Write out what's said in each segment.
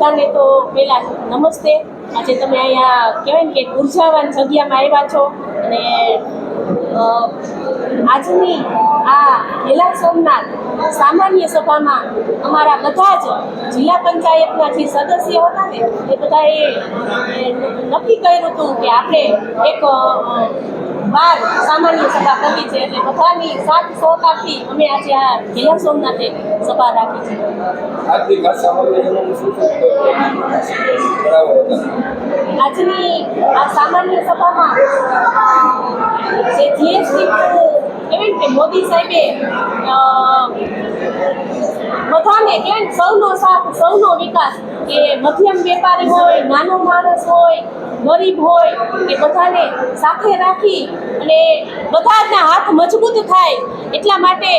બધાને તો પહેલાં નમસ્તે. આજે તમે અહીંયા કહેવાય ને કે ઉર્જાવાન જગ્યામાં આવ્યા છો અને આજની આ ગેલા સોમનાથ સામાન્ય સભામાં અમારા બધા જ જિલ્લા પંચાયતના જે સદસ્ય હતા ને, એ બધાએ નક્કી કર્યું હતું કે આપણે એક બાર સામાન્ય સભા કરી છે એટલે બધાની સાથ સહકારથી અમે આજે આ ગેલા સોમનાથે સભા રાખી છે. આજની આ સામાન્ય સભામાં જે જીએસટી કેવી કે મોદી સાહેબે બધાને કેમ સૌનો સાથ સૌનો વિકાસ કે મધ્યમ વેપારી હોય, નાનો માણસ હોય, ગરીબ હોય, એ બધાને સાથે રાખી અને બધાના હાથ મજબૂત થાય એટલા માટે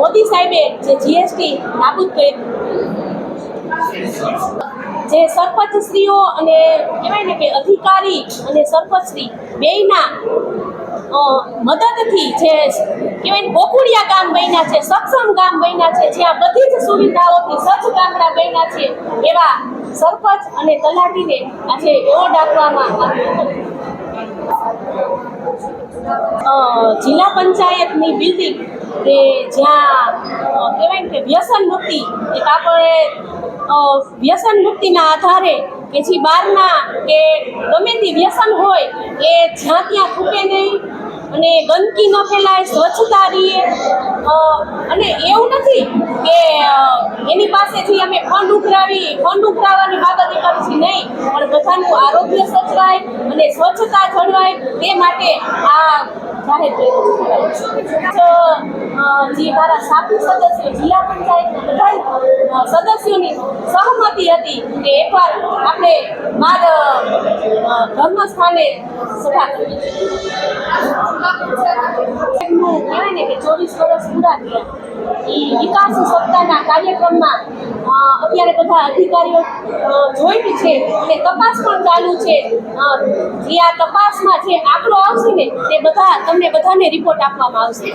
મોદી સાહેબે જે જીએસટી નાબૂદ કર્યું જે સરપંચ શ્રીઓ અને કહેવાય ને કે અધિકારી અને સરપંચ શ્રી, બેયના મદદથી જે કહેવાય ગોકુળિયા ગામ બન્યા છે સક્ષમ ગામ બન્યા છે, જ્યાં બધી જ સુવિધાઓથી સજ્જ ગામડા બન્યા છે, એવા સરપંચ અને તલાટીને આજે એવોર્ડ આપવામાં આવ્યો હતો. જિલ્લા પંચાયતની બિલ્ડિંગ કે જ્યાં કહેવાય ને કે વ્યસન મુક્તિ, એક આપણે વ્યસન મુક્તિના આધારે જે બહારના કે ગમે તે વ્યસન હોય, એ જ્યાં ત્યાં થૂકે નહીં અને ગંદકી ન ફેલાય, સ્વચ્છતા રહીએ. અને એવું નથી કે એની પાસેથી અમે ફંડ ઉઘરાવી, ફંડ ઉઘરાવવાની બાબત એ કરી નહીં. બધાનું આરોગ્ય સચવાય અને સ્વચ્છતા જળવાય તે માટે આ જાહેર અ, જે મારા સાથી સદસ્યો જિલ્લા પંચાયત બધા સદસ્યોની સહમતિ હતી કે એકવાર આપણે બાર ધર્મ સ્થાને સભા કરવી કહેવાય ને કે ચોવીસ વર્ષ પૂરા થયા. એ વિકાસ સપ્તાહના કાર્યક્રમમાં અત્યારે બધા અધિકારીઓ જોઈન્ટ છે અને તપાસ પણ ચાલુ છે. જે આ તપાસમાં જે આંકડો આવશે ને, તે બધા તમને બધાને રિપોર્ટ આપવામાં આવશે.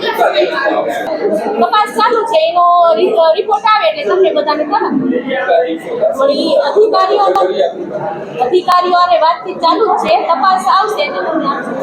તપાસ ચાલુ છે, એનો રિપોર્ટ આવે એટલે તમને બધાને ખબર. પણ એ અધિકારીઓ અધિકારીઓ વાતચીત ચાલુ છે, તપાસ આવશે એટલે તમને